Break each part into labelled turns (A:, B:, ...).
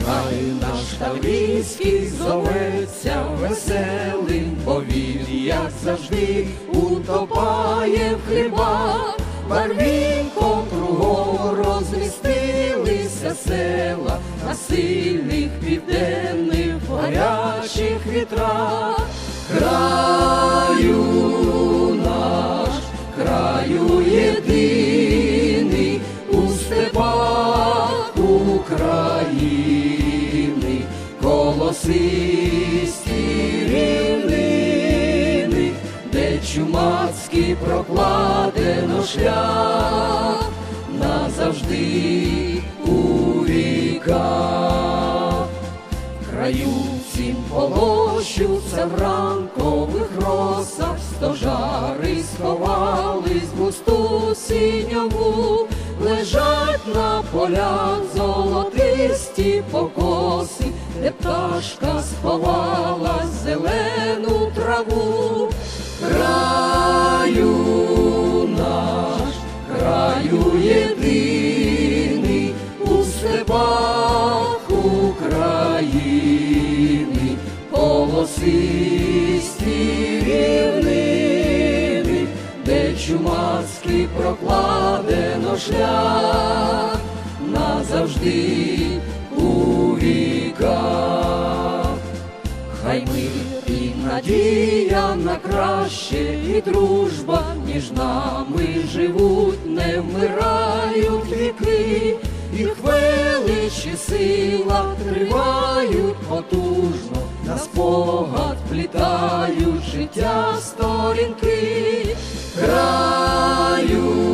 A: наш Таврійський зоветься веселим, бо він, як завжди, утопає в хлібах, барвінком кругом розмістилися села на сильних південних гарячих вітрах. Краю колосисті рівнини, де чумацький прокладено шлях назавжди у віках. Краю всім полощуться в ранкових росах, стожари сховались в густу синьову, лежать на полях золотисті покоси, де пташка сховала зелену траву, краю наш, краю єдиний у степах України, полосисті рівнини, де чумацький прокладено шлях назавжди Хай мир і надія на краще, і дружба між нами живуть, не вмирають віки, їх велич і сила тривають потужно, на спогад плітають життя сторінки, краю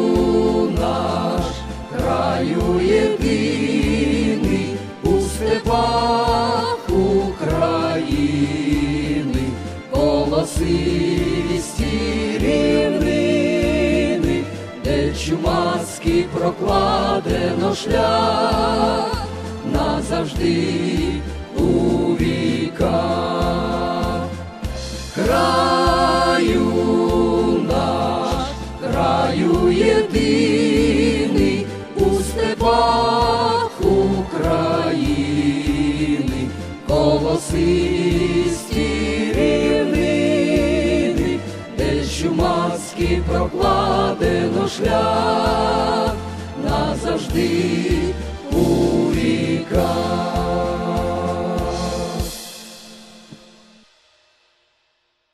A: колосисті рівнини, де чумацький прокладено шлях назавжди у віках. Краю наш, краю єдиний у степах України, колосисті чумацький прокладено шлях назавжди у віках.